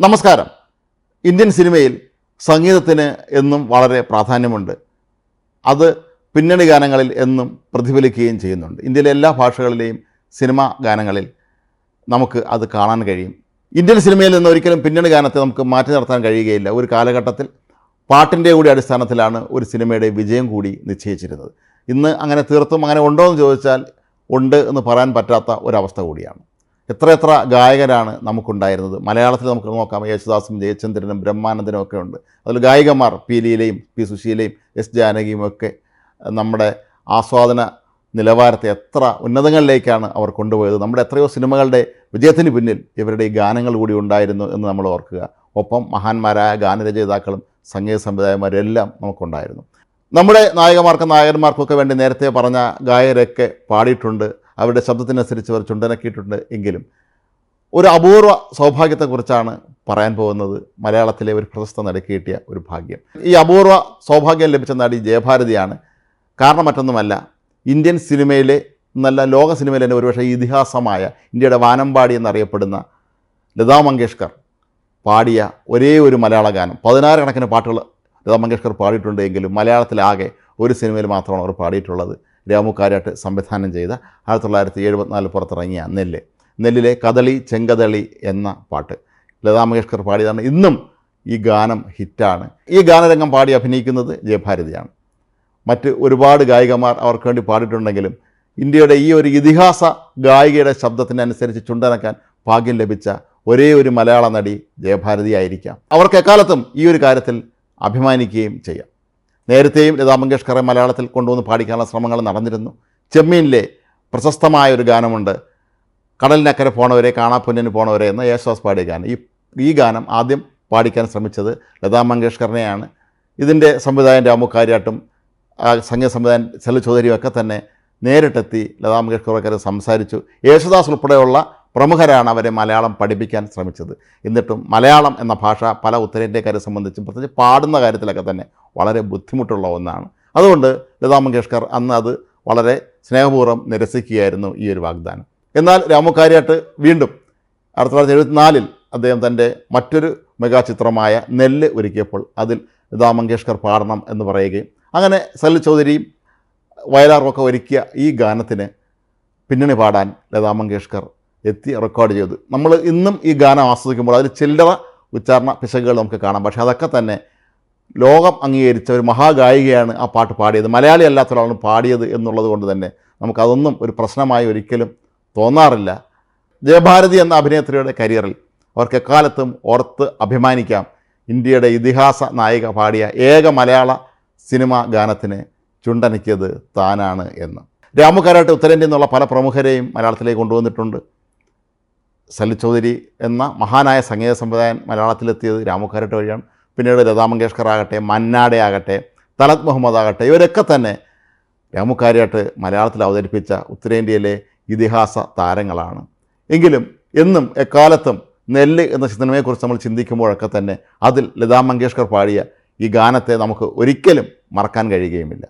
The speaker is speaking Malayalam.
നമസ്കാരം. ഇന്ത്യൻ സിനിമയിൽ സംഗീതത്തിന് എന്നും വളരെ പ്രാധാന്യമുണ്ട്. അത് പിന്നണി ഗാനങ്ങളിൽ എന്നും പ്രതിഫലിക്കുകയും ചെയ്യുന്നുണ്ട്. ഇന്ത്യയിലെ എല്ലാ ഭാഷകളിലെയും സിനിമാ ഗാനങ്ങളിൽ നമുക്ക് അത് കാണാൻ കഴിയും. ഇന്ത്യൻ സിനിമയിൽ നിന്ന് ഒരിക്കലും പിന്നണി ഗാനത്തെ നമുക്ക് മാറ്റി നിർത്താൻ കഴിയുകയില്ല. ഒരു കാലഘട്ടത്തിൽ പാട്ടിന്റെ കൂടി അടിസ്ഥാനത്തിലാണ് ഒരു സിനിമയുടെ വിജയം കൂടി നിശ്ചയിച്ചിരുന്നത്. ഇന്ന് അങ്ങനെ തീർത്തും അങ്ങനെ ഉണ്ടോ എന്ന് ചോദിച്ചാൽ ഉണ്ട് എന്ന് പറയാൻ പറ്റാത്ത ഒരവസ്ഥ കൂടിയാണ്. എത്ര എത്ര ഗായകരാണ് നമുക്കുണ്ടായിരുന്നത്? മലയാളത്തിൽ നമുക്ക് നോക്കാം. യേശുദാസും ജയചന്ദ്രനും ബ്രഹ്മാനന്ദനും ഒക്കെ ഉണ്ട്. അതിൽ ഗായികമാർ പി ലീലയും പി സുശീലയും എസ് ജാനകിയും ഒക്കെ നമ്മുടെ ആസ്വാദന നിലവാരത്തെ എത്ര ഉന്നതങ്ങളിലേക്കാണ് അവർ കൊണ്ടുപോയത്. നമ്മുടെ എത്രയോ സിനിമകളുടെ വിജയത്തിന് പിന്നിൽ ഇവരുടെ ഈ ഗാനങ്ങൾ കൂടി ഉണ്ടായിരുന്നു എന്ന് നമ്മൾ ഓർക്കുക. ഒപ്പം മഹാന്മാരായ ഗാനരചയിതാക്കളും സംഗീത സംവിധായകന്മാരെല്ലാം നമുക്കുണ്ടായിരുന്നു. നമ്മുടെ നായകന്മാർക്കും നായകന്മാർക്കും ഒക്കെ വേണ്ടി നേരത്തെ പറഞ്ഞ ഗായകരൊക്കെ പാടിയിട്ടുണ്ട്. അവരുടെ ശബ്ദത്തിനനുസരിച്ച് അവർ ചുണ്ടനക്കിയിട്ടുണ്ട് എങ്കിലും ഒരു അപൂർവ സൗഭാഗ്യത്തെക്കുറിച്ചാണ് പറയാൻ പോകുന്നത് മലയാളത്തിലെ ഒരു പ്രശസ്ത നടിക്ക് കിട്ടിയ ഒരു ഭാഗ്യം. ഈ അപൂർവ സൗഭാഗ്യം ലഭിച്ച നടി ജയഭാരതിയാണ്. കാരണം മറ്റൊന്നുമല്ല ഇന്ത്യൻ സിനിമയിലെ നല്ല ലോക സിനിമയിലെ തന്നെ ഒരുപക്ഷെ ഇതിഹാസമായ ഇന്ത്യയുടെ വാനമ്പാടി എന്നറിയപ്പെടുന്ന ലതാ മങ്കേഷ്കർ പാടിയ ഒരേ ഒരു മലയാള ഗാനം. പതിനായിരക്കണക്കിന് പാട്ടുകൾ ലതാ മങ്കേഷ്കർ പാടിയിട്ടുണ്ട് എങ്കിലും മലയാളത്തിലാകെ ഒരു സിനിമയിൽ മാത്രമാണ് അവർ പാടിയിട്ടുള്ളത്. രാമു കാര്യാട്ട് സംവിധാനം ചെയ്ത ആയിരത്തി തൊള്ളായിരത്തി എഴുപത്തിനാല് പുറത്തിറങ്ങിയ നെല്ല്. നെല്ലിലെ കദളി ചെങ്കദളി എന്ന പാട്ട്. ലതാ മങ്കേഷ്കർ പാടിയതാണ്. ഇന്നും ഈ ഗാനം ഹിറ്റാണ്. ഈ ഗാനരംഗം പാടി അഭിനയിക്കുന്നത് ജയഭാരതിയാണ്. മറ്റ് ഒരുപാട് ഗായികമാർ അവർക്ക് വേണ്ടി പാടിയിട്ടുണ്ടെങ്കിലും ഇന്ത്യയുടെ ഈ ഒരു ഇതിഹാസ ഗായികയുടെ ശബ്ദത്തിനനുസരിച്ച് ചുണ്ടനക്കാൻ ഭാഗ്യം ലഭിച്ച ഒരേ ഒരു മലയാള നടി ജയഭാരതി ആയിരിക്കാം അവർക്ക് എക്കാലത്തും ഈ ഒരു കാര്യത്തിൽ അഭിമാനിക്കുകയും ചെയ്യാം. നേരത്തെയും ലതാ മങ്കേഷ്കറെ മലയാളത്തിൽ കൊണ്ടുവന്ന് പാടിക്കാനുള്ള ശ്രമങ്ങൾ നടന്നിരുന്നു. ചെമ്മീനിലെ പ്രശസ്തമായ ഒരു ഗാനമുണ്ട് കടലിനക്കരെ പോണവരെ കാണാപ്പൊന്നിന് പോണവരെ എന്ന യേശുദാസ് പാടിയ ഗാനം. ഈ ഈ ഗാനം ആദ്യം പാടിക്കാൻ ശ്രമിച്ചത് ലതാ മങ്കേഷ്കറിനെയാണ്. ഇതിന്റെ സംവിധായകൻ രാമു കാര്യാട്ടും ആ സംഗീത സംവിധായകൻ സെല്ലു ചൗധരിയും ഒക്കെ തന്നെ നേരിട്ടെത്തി ലതാ മങ്കേഷ്കറൊക്കെ സംസാരിച്ചു. യേശുദാസ് ഉൾപ്പെടെയുള്ള പ്രമുഖരാണ് അവരെ മലയാളം പഠിപ്പിക്കാൻ ശ്രമിച്ചത്. എന്നിട്ടും മലയാളം എന്ന ഭാഷ പല ഉത്തരേന്ത്യക്കാരെ സംബന്ധിച്ചും പ്രത്യേകിച്ച് പാടുന്ന കാര്യത്തിലൊക്കെ തന്നെ വളരെ ബുദ്ധിമുട്ടുള്ള ഒന്നാണ്. അതുകൊണ്ട് ലതാ മങ്കേഷ്കർ അന്ന് അത് വളരെ സ്നേഹപൂർവം നിരസിക്കുകയായിരുന്നു ഈ ഒരു വാഗ്ദാനം. എന്നാൽ രാമുക്കാരിയാട്ട് വീണ്ടും ആയിരത്തി തൊള്ളായിരത്തി എഴുപത്തിനാലിൽ അദ്ദേഹം തന്റെ മറ്റൊരു മെഗാചിത്രമായ നെല്ല് ഒരുക്കിയപ്പോൾ അതിൽ ലതാ മങ്കേഷ്കർ പാടണം എന്ന് പറയുകയും അങ്ങനെ സലിൽ ചൗധരിയും വയലാറുമൊക്കെ ഒരുക്കിയ ഈ ഗാനത്തിന് പിന്നണി പാടാൻ ലതാ മങ്കേഷ്കർ എത്തി റെക്കോർഡ് ചെയ്തു. നമ്മൾ ഇന്നും ഈ ഗാനം ആസ്വദിക്കുമ്പോൾ അതിൽ ചില്ലറ ഉച്ചാരണ പിശകുകൾ നമുക്ക് കാണാം. പക്ഷേ അതൊക്കെ തന്നെ ലോകം അംഗീകരിച്ച ഒരു മഹാഗായികയാണ് ആ പാട്ട് പാടിയത്. മലയാളി അല്ലാത്ത ഒരാളാണ് പാടിയത് എന്നുള്ളത് കൊണ്ട് തന്നെ നമുക്കതൊന്നും ഒരു പ്രശ്നമായി ഒരിക്കലും തോന്നാറില്ല. ജയഭാരതി എന്ന അഭിനേത്രിയുടെ കരിയറിൽ അവർക്ക് എക്കാലത്തും ഓർത്ത് അഭിമാനിക്കാം ഇന്ത്യയുടെ ഇതിഹാസ നായിക പാടിയ ഏക മലയാള സിനിമാ ഗാനത്തിന് ചുണ്ടനക്കിയത് താനാണ് എന്ന്. രാമുകാരായിട്ട് ഉത്തരേന്ത്യയിൽ നിന്നുള്ള പല പ്രമുഖരെയും മലയാളത്തിലേക്ക് കൊണ്ടുവന്നിട്ടുണ്ട്. സലി ചൗധരി എന്ന മഹാനായ സംഗീത സമ്പ്രദായൻ മലയാളത്തിലെത്തിയത് രാമുക്കാരട്ട് വഴിയാണ്. പിന്നീട് ലതാ മങ്കേഷ്കർ ആകട്ടെ മന്നാടെ ആകട്ടെ തലത് മുഹമ്മദ് ആകട്ടെ ഇവരൊക്കെ തന്നെ രാമുക്കാരിയായിട്ട് മലയാളത്തിൽ അവതരിപ്പിച്ച ഉത്തരേന്ത്യയിലെ ഇതിഹാസ താരങ്ങളാണ്. എങ്കിലും എന്നും എക്കാലത്തും നെല്ല് എന്ന സിനിമയെക്കുറിച്ച് നമ്മൾ ചിന്തിക്കുമ്പോഴൊക്കെ തന്നെ അതിൽ ലതാ മങ്കേഷ്കർ പാടിയ ഈ ഗാനത്തെ നമുക്ക് ഒരിക്കലും മറക്കാൻ കഴിയുകയുമില്ല.